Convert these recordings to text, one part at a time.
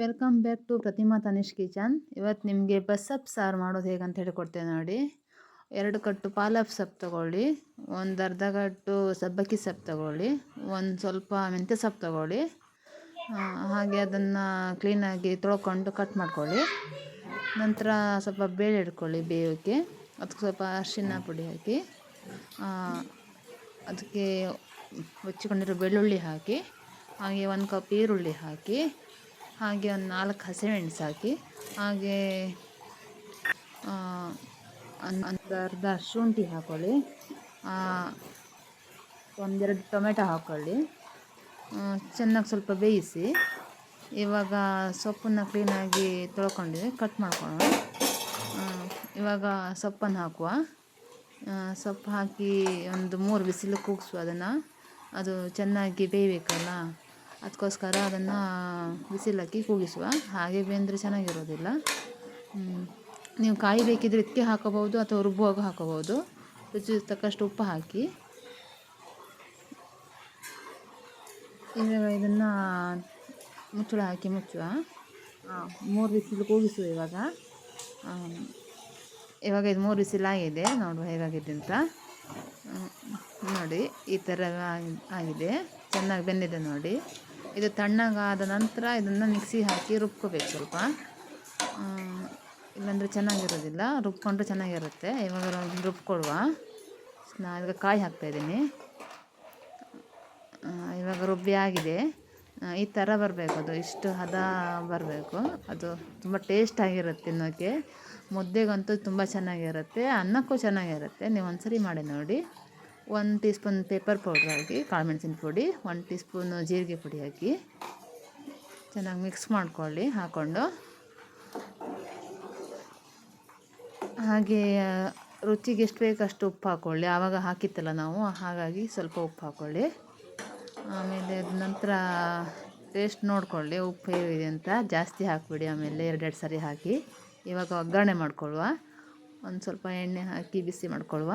Welcome back to Pratima Tanish kitchen. ಇವತ್ತು ನಿಮಗೆ ಬಸ್ಸಪ್ ಸಾರು ಮಾಡೋದು ಹೇಗಂತ ಹೇಳಿಕೊಡ್ತೇವೆ ನೋಡಿ. ಎರಡು ಕಟ್ಟು ಪಾಲಕ್ ಸೊಪ್ಪು ತಗೊಳ್ಳಿ, ಒಂದು ಅರ್ಧ ಕಟ್ಟು ಸಬ್ಬಕ್ಕಿ ಸೊಪ್ಪು ತಗೊಳ್ಳಿ, ಒಂದು ಸ್ವಲ್ಪ ಮೆಂತ್ಯ ಸೊಪ್ಪು ತಗೊಳ್ಳಿ ಹಾಗೆ ಅದನ್ನು ಕ್ಲೀನಾಗಿ ತೊಳ್ಕೊಂಡು ಕಟ್ ಮಾಡ್ಕೊಳ್ಳಿ. ನಂತರ ಸ್ವಲ್ಪ ಬೇಳೆ ಇಟ್ಕೊಳ್ಳಿ ಬೇಯೋಕ್ಕೆ ಅದಕ್ಕೆ ಸ್ವಲ್ಪ ಅರಿಶಿನ ಪುಡಿ ಹಾಕಿ ಅದಕ್ಕೆ ಹೊಚ್ಚಿಕೊಂಡಿರೋ ಬೆಳ್ಳುಳ್ಳಿ ಹಾಕಿ, ಹಾಗೆ ಒಂದು ಕಪ್ ಈರುಳ್ಳಿ ಹಾಕಿ ಹಾಗೆ ಒಂದು ನಾಲ್ಕು ಹಸಿಮೆಣ್ಸು ಹಾಕಿ, ಹಾಗೆ ಒಂದು ಅರ್ಧ ಶುಂಠಿ ಹಾಕ್ಕೊಳ್ಳಿ ಒಂದೆರಡು ಟೊಮೆಟೊ ಹಾಕ್ಕೊಳ್ಳಿ ಚೆನ್ನಾಗಿ ಸ್ವಲ್ಪ ಬೇಯಿಸಿ, ಇವಾಗ ಸೊಪ್ಪನ್ನು ಕ್ಲೀನಾಗಿ ತೊಳ್ಕೊಂಡಿದೆ ಕಟ್ ಮಾಡ್ಕೊಳ್ಳೋಣ. ಇವಾಗ ಸೊಪ್ಪನ್ನು ಹಾಕುವ. ಸೊಪ್ಪು ಹಾಕಿ ಒಂದು ಮೂರು ಬಿಸಿಲು ಕೂಗಿಸುವ ಅದನ್ನು. ಅದು ಚೆನ್ನಾಗಿ ಬೇಯಬೇಕಲ್ಲ? ಅದಕ್ಕೋಸ್ಕರ ಅದನ್ನು ಬಿಸಿಲಾಕಿ ಕೂಗಿಸುವ. ಹಾಗೆ ಬೆಂದರೆ ಚೆನ್ನಾಗಿರೋದಿಲ್ಲ. ನೀವು ಕಾಯಿ ಬೇಕಿದ್ರೆ ಇದಕ್ಕೆ ಹಾಕೋಬೋದು ಅಥವಾ ರುಬ್ಬುವಾಗ ಹಾಕೋಬೋದು ರುಚಿಗೆ ತಕ್ಕಷ್ಟು ಉಪ್ಪು ಹಾಕಿ. ಇವಾಗ ಇದನ್ನು ಮುಚ್ಚಳ ಹಾಕಿ ಮುಚ್ಚುವ. ಮೂರು ಬಿಸಿಲು ಕೂಗಿಸುವ ಇವಾಗ. ಇವಾಗ ಇದು ಮೂರು ಬಿಸಿಲಾಗಿದೆ. ನೋಡುವ ಹೇಗಾಗಿದೆ ಅಂತ ನೋಡಿ ಈ ಥರ ಆಗಿ- ಆಗಿದೆ. ಚೆನ್ನಾಗಿ ಬೆಂದಿದೆ ನೋಡಿ. ಇದು ತಣ್ಣಗಾದ ನಂತರ ಇದನ್ನು ಮಿಕ್ಸಿ ಹಾಕಿ ರುಬ್ಕೋಬೇಕು ಸ್ವಲ್ಪ. ಇಲ್ಲಾಂದರೆ ಚೆನ್ನಾಗಿರೋದಿಲ್ಲ. ರುಬ್ಕೊಂಡ್ರೆ ಚೆನ್ನಾಗಿರುತ್ತೆ. ಇವಾಗ ರುಬ್ಕೊಡುವ. ನಾನು ಇವಾಗ ಕಾಯಿ ಹಾಕ್ತಾಯಿದ್ದೀನಿ ಇವಾಗ ರುಬ್ಬಿ ಆಗಿದೆ. ಈ ಥರ ಬರಬೇಕು ಅದು. ಇಷ್ಟು ಹದ ಬರಬೇಕು. ಅದು ತುಂಬ ಟೇಸ್ಟ್ ಆಗಿರುತ್ತೆ ತಿನ್ನೋಕ್ಕೆ ಮುದ್ದೆಗಂತೂ ತುಂಬ ಚೆನ್ನಾಗಿರುತ್ತೆ. ಅನ್ನಕ್ಕೂ ಚೆನ್ನಾಗಿರುತ್ತೆ. ನೀವು ಒಂದ್ಸರಿ ಮಾಡಿ ನೋಡಿ. ಒಂದು ಟೀ ಸ್ಪೂನ್ ಪೇಪರ್ ಪೌಡ್ರ್ ಹಾಕಿ ಕಾಳುಮೆಣಸಿನ ಪುಡಿ, ಒಂದು ಟೀ ಸ್ಪೂನು ಜೀರಿಗೆ ಪುಡಿ ಹಾಕಿ. ಚೆನ್ನಾಗಿ ಮಿಕ್ಸ್ ಮಾಡ್ಕೊಳ್ಳಿ, ಹಾಕ್ಕೊಂಡು. ಹಾಗೆ, ರುಚಿಗೆ ಎಷ್ಟು ಬೇಕು ಅಷ್ಟು ಉಪ್ಪು ಹಾಕ್ಕೊಳ್ಳಿ. ಆವಾಗ ಹಾಕಿತ್ತಲ್ಲ ನಾವು, ಹಾಗಾಗಿ ಸ್ವಲ್ಪ ಉಪ್ಪು ಹಾಕ್ಕೊಳ್ಳಿ. ಆಮೇಲೆ ಅದ ನಂತರ ಟೇಸ್ಟ್ ನೋಡಿಕೊಳ್ಳಿ, ಉಪ್ಪು ಹೇಗಿದೆ ಅಂತ. ಜಾಸ್ತಿ ಹಾಕಿಬಿಡಿ, ಆಮೇಲೆ ಎರಡೆರಡು ಸರಿ ಹಾಕಿ. ಇವಾಗ ಒಗ್ಗರಣೆ ಮಾಡ್ಕೊಳ್ಳುವ. ಒಂದು ಸ್ವಲ್ಪ ಎಣ್ಣೆ ಹಾಕಿ ಬಿಸಿ ಮಾಡ್ಕೊಳ್ಳುವ.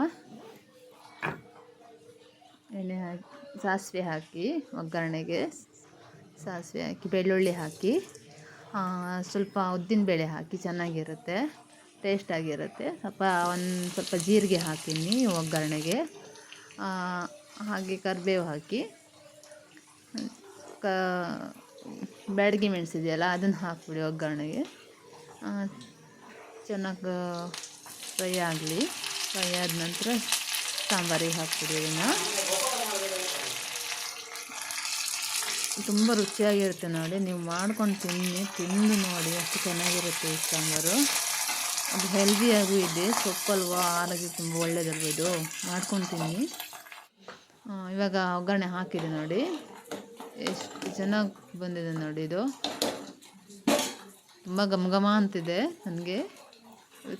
ಎಣ್ಣೆ ಹಾಕಿ, ಸಾಸಿವೆ ಹಾಕಿ, ಒಗ್ಗರಣೆಗೆ ಸಾಸಿವೆ ಹಾಕಿ, ಬೆಳ್ಳುಳ್ಳಿ ಹಾಕಿ ಸ್ವಲ್ಪ ಉದ್ದಿನಬೇಳೆ ಹಾಕಿ, ಚೆನ್ನಾಗಿರುತ್ತೆ ಟೇಸ್ಟಾಗಿರುತ್ತೆ ಸ್ವಲ್ಪ ಒಂದು ಸ್ವಲ್ಪ ಜೀರಿಗೆ ಹಾಕಿನಿ ಒಗ್ಗರಣೆಗೆ. ಹಾಗೆ ಕರಿಬೇವು ಹಾಕಿ, ಕ, ಬ್ಯಾಡಗಿ ಮೆಣಸಿದೆಯಲ್ಲ ಅದನ್ನು ಹಾಕಿಬಿಡಿ ಒಗ್ಗರಣೆಗೆ. ಚೆನ್ನಾಗಿ ಫ್ರೈ ಆಗಲಿ. ಫ್ರೈ ಆದ ನಂತರ ಸಾಂಬಾರಿಗೆ ಹಾಕ್ಬಿಡಿ ಅದನ್ನು ತುಂಬ ರುಚಿಯಾಗಿರುತ್ತೆ ನೋಡಿ. ನೀವು ಮಾಡ್ಕೊಂಡು ತಿನ್ನಿ. ತಿಂದು ನೋಡಿ ಅಷ್ಟು ಚೆನ್ನಾಗಿರುತ್ತೆ ಈ ಸಾಂಬಾರು. ಅದು ಹೆಲ್ದಿಯಾಗೂ ಇದೆ. ಸೊಪ್ಪಲ್ವಾ ಆರೋಗ್ಯ ತುಂಬ ಒಳ್ಳೇದಲ್ವ ಇದು? ಮಾಡ್ಕೊಂಡು ತಿನ್ನಿ. ಇವಾಗ ಒಗ್ಗರಣೆ ಹಾಕಿದೆ ನೋಡಿ. ಎಷ್ಟು ಚೆನ್ನಾಗಿ ಬಂದಿದೆ ನೋಡಿ ಇದು. ತುಂಬ ಘಮ ಘಮ ಅಂತಿದೆ ನನಗೆ.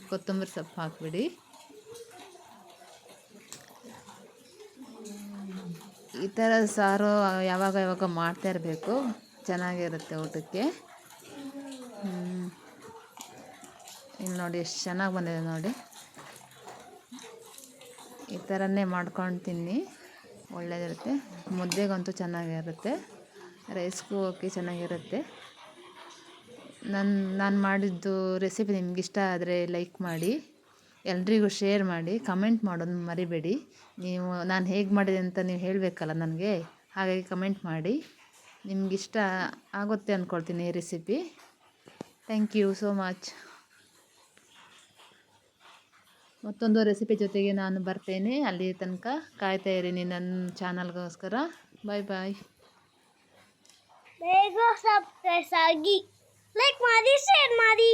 ಕೊತ್ತಂಬರಿ ಸೊಪ್ಪು ಹಾಕಿಬಿಡಿ. ಈ ಥರ ಸಾರು ಯಾವಾಗ ಯಾವಾಗ ಮಾಡ್ತಾ ಇರಬೇಕು, ಚೆನ್ನಾಗಿರುತ್ತೆ ಊಟಕ್ಕೆ. ಇಲ್ಲಿ ನೋಡಿ ಎಷ್ಟು ಚೆನ್ನಾಗಿ ಬಂದಿದೆ ನೋಡಿ. ಈ ಥರನೇ ಮಾಡ್ಕೊಂಡು ತಿನ್ನಿ. ಒಳ್ಳೆಯದಿರುತ್ತೆ ಮುದ್ದೆಗಂತೂ ಚೆನ್ನಾಗಿರುತ್ತೆ. ರೈಸ್ಗೂ ಓಕೆ ಚೆನ್ನಾಗಿರುತ್ತೆ. ನನ್ನ ನಾನು ಮಾಡಿದ್ದು ರೆಸಿಪಿ ನಿಮ್ಗೆ ಇಷ್ಟ ಆದರೆ ಲೈಕ್ ಮಾಡಿ. ಎಲ್ರಿಗೂ ಶೇರ್ ಮಾಡಿ ಕಮೆಂಟ್ ಮಾಡೋದು ಮರಿಬೇಡಿ. ನೀವು, ನಾನು ಹೇಗೆ ಮಾಡಿದೆ ಅಂತ ನೀವು ಹೇಳಬೇಕಲ್ಲ ನನಗೆ, ಹಾಗಾಗಿ ಕಮೆಂಟ್ ಮಾಡಿ. ನಿಮಗಿಷ್ಟ ಆಗುತ್ತೆ ಅಂದ್ಕೊಳ್ತೀನಿ ಈ recipe thank you so much ಮತ್ತೊಂದು ರೆಸಿಪಿ ಜೊತೆಗೆ ನಾನು ಬರ್ತೇನೆ. ಅಲ್ಲಿ ತನಕ ಕಾಯ್ತಾ ಇರಿ ನನ್ನ ಚಾನಲ್ಗೋಸ್ಕರ ಬಾಯ್ ಬಾಯ್ ಸಬ್ಸ್ಕ್ರೈಬ್ ಆಗಿ ಲೈಕ್ ಮಾಡಿ ಶೇರ್ ಮಾಡಿ.